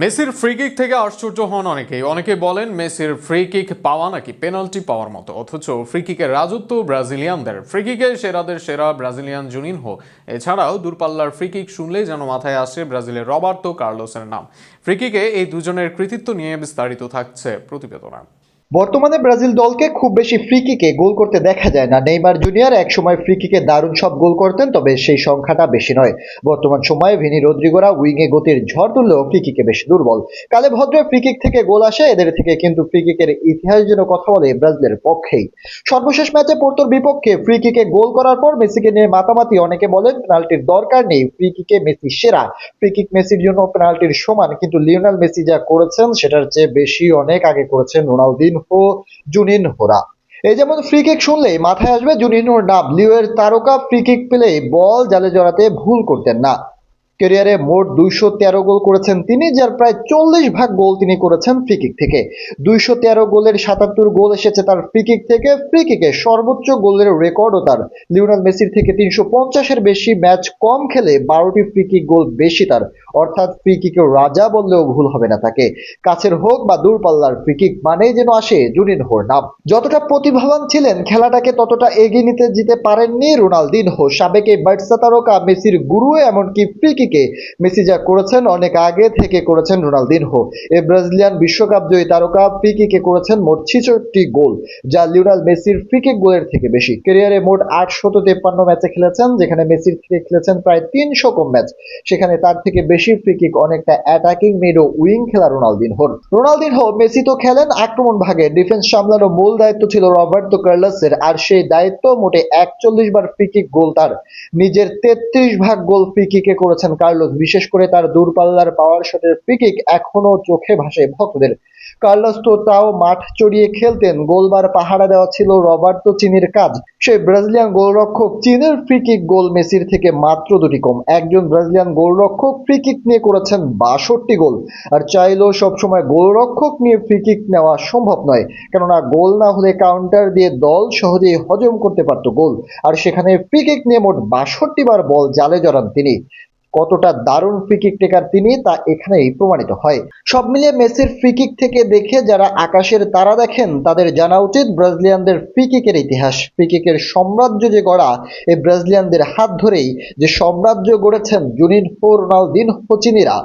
মেসির free kick থেকে আশ্চর্য হন অনেকেই। অনেকে বলেন মেসির ফ্রি কিক পাওয়া নাকি পেনাল্টি পাওয়ার মতো। অথচ ফ্রি কিকের রাজত্ব ব্রাজিলিয়ানদের। ফ্রি কিকে সেরাদের সেরা ব্রাজিলিয়ান জুনিনহো। এছাড়াও দূরপাল্লার ফ্রি কিক শুনলেই যেন মাথায় আসে ব্রাজিলের রবার্তো কার্লোসের নাম। ফ্রি কিকে এই দুজনের কৃতিত্ব নিয়ে বিস্তারিত থাকছে প্রতিবেদনা। বর্তমানে ব্রাজিল দলকে খুব বেশি ফ্রি কিকে গোল করতে দেখা যায় না। নেইমার জুনিয়র একসময় ফ্রি কিকে দারুণ সব গোল করতেন, তবে সেই সংখ্যাটা বেশি নয়। বর্তমান সময়ে ভিনি রদ্রিগোরা উইংয়ে গতির ঝড় তুললেও ফ্রি কিকে বেশ দুর্বল। কালে ভদ্রে ফ্রি কিক থেকে গোল আসে, এদের থেকে কিন্তু ফ্রি কিকের ইতিহাস যেন কথা বলে ব্রাজিলের পক্ষেই। সর্বশেষ ম্যাচে পোর্তোর বিপক্ষে ফ্রি কিকে গোল করার পর মেসিকে নিয়ে মাতামাতি অনেকে বলেন পেনাল্টির দরকার নেই ফ্রি কিকে মেসি সেরা। ফ্রি কিক মেসির জন্য পেনাল্টির সমান, কিন্তু লিওনেল মেসি যা করেছেন, সেটার চেয়ে বেশি অনেক আগে করেছেন রোনালদিনহো জুনিনহোরা এই যেমন ফ্রি কিক শুনলেই মাথায় আসবে জুনিনহোর নাম। লিওয়ের তারকা ফ্রি কিক পেলেই বল জালে জড়াতে ভুল করতেন না। ক্যারিয়ারে মোট দুইশো তেরো গোল করেছেন তিনি, যার প্রায় চল্লিশ ভাগ গোল তিনি করেছেন ফ্রি কিক থেকে। দুইশো তেরো গোলের সাতাত্তর গোল এসেছে তার ফ্রি কিক থেকে। ফ্রিকিকে সর্বোচ্চ গোলের রেকর্ডও তার। লিওনাল মেসির থেকে তিনশো পঞ্চাশের বেশি ম্যাচ কম খেলে বারোটি ফ্রি কিক গোল বেশি তার। অর্থাৎ ফ্রি কিকের রাজা বললেও ভুল হবে না তাকে। কাছের হোক বা দূরপাল্লার ফ্রি কিক মানেই যেন আসে জুনিনহোর নাম। যতটা প্রতিভাবান ছিলেন, খেলাটাকে ততটা এগিয়ে নিতে যেতে পারেননি রোনালদিনহো। সাবেক এই বার্সা তারকা মেসির গুরু এমনকি ফ্রি কিকে মেসি যা করেছেন, অনেক আগে থেকে করেছেন রোনালদিনহো। এই ব্রাজিলিয়ান বিশ্বকাপ জয়ী তারকা ফ্রি কিকে করেছেন মোট ছিষট্টি গোল, যা লিওনাল মেসির ফ্রি কিক গোলের থেকে বেশি। ক্যারিয়ারে মোট আটশত তেপ্পান্ন ম্যাচে খেলেছেন, যেখানে মেসির থেকে খেলেছেন প্রায় তিনশো কম ম্যাচ। সেখানে তার থেকে বেশি ফ্রি কিক অনেকটা অ্যাটাকিং মিড ও উইং খেলা রোনালদিনহোর। রোনালদিনহো, মেসি তো খেলেন আক্রমণ ভাগে, ডিফেন্স সামলানো মূল দায়িত্ব ছিল রবার্তো কার্লাসের, আর সেই দায়িত্ব মোটে একচল্লিশ বার ফ্রি কিক গোল তার। নিজের তেত্রিশ ভাগ গোল ফ্রি কিকে করেছেন কার্লোস, বিশেষ করে তার দূরপাল্লার পাওয়ার শটের ফ্রি কিক এখনও চোখে ভাসে ভক্তদের। কার্লোস তো তাও মাঠ চড়িয়ে খেলতেন, গোলবার পাহারা দেওয়া ছিল রবার্তো চিনির কাজ। সেই ব্রাজিলিয়ান গোলরক্ষক চীনের ফ্রিকিক গোল মেসির থেকে মাত্র দুটি কম। একজন ব্রাজিলিয়ান গোলরক্ষক ফ্রি কিক নিয়ে করেছেন বাষট্টি গোল। আর চাইলেও সবসময় গোলরক্ষক নিয়ে ফ্রি কিক নেওয়া সম্ভব নয়। কেননা গোল না হলে কাউন্টার দিয়ে দল সহজেই হজম করতে পারত গোল। আর সেখানে ফ্রি কিক নিয়ে মোট বাষট্টি বার বল জালে জড়ান তিনি। কতটা দারুণ ফ্রিকিক টেকার তিনি তা এখানেই প্রমাণিত হয়। সব মিলিয়ে মেসির ফ্রিকিক থেকে দেখে যারা আকাশের তারা দেখেন, তাদের জানা উচিত ব্রাজিলিয়ানদের ফ্রিকিকের ইতিহাস। ফ্রিকিকের সাম্রাজ্য যে গড়া, এই ব্রাজিলিয়ানদের হাত ধরেই যে সাম্রাজ্য গড়েছেন জুনিনহো দিন চিনিরা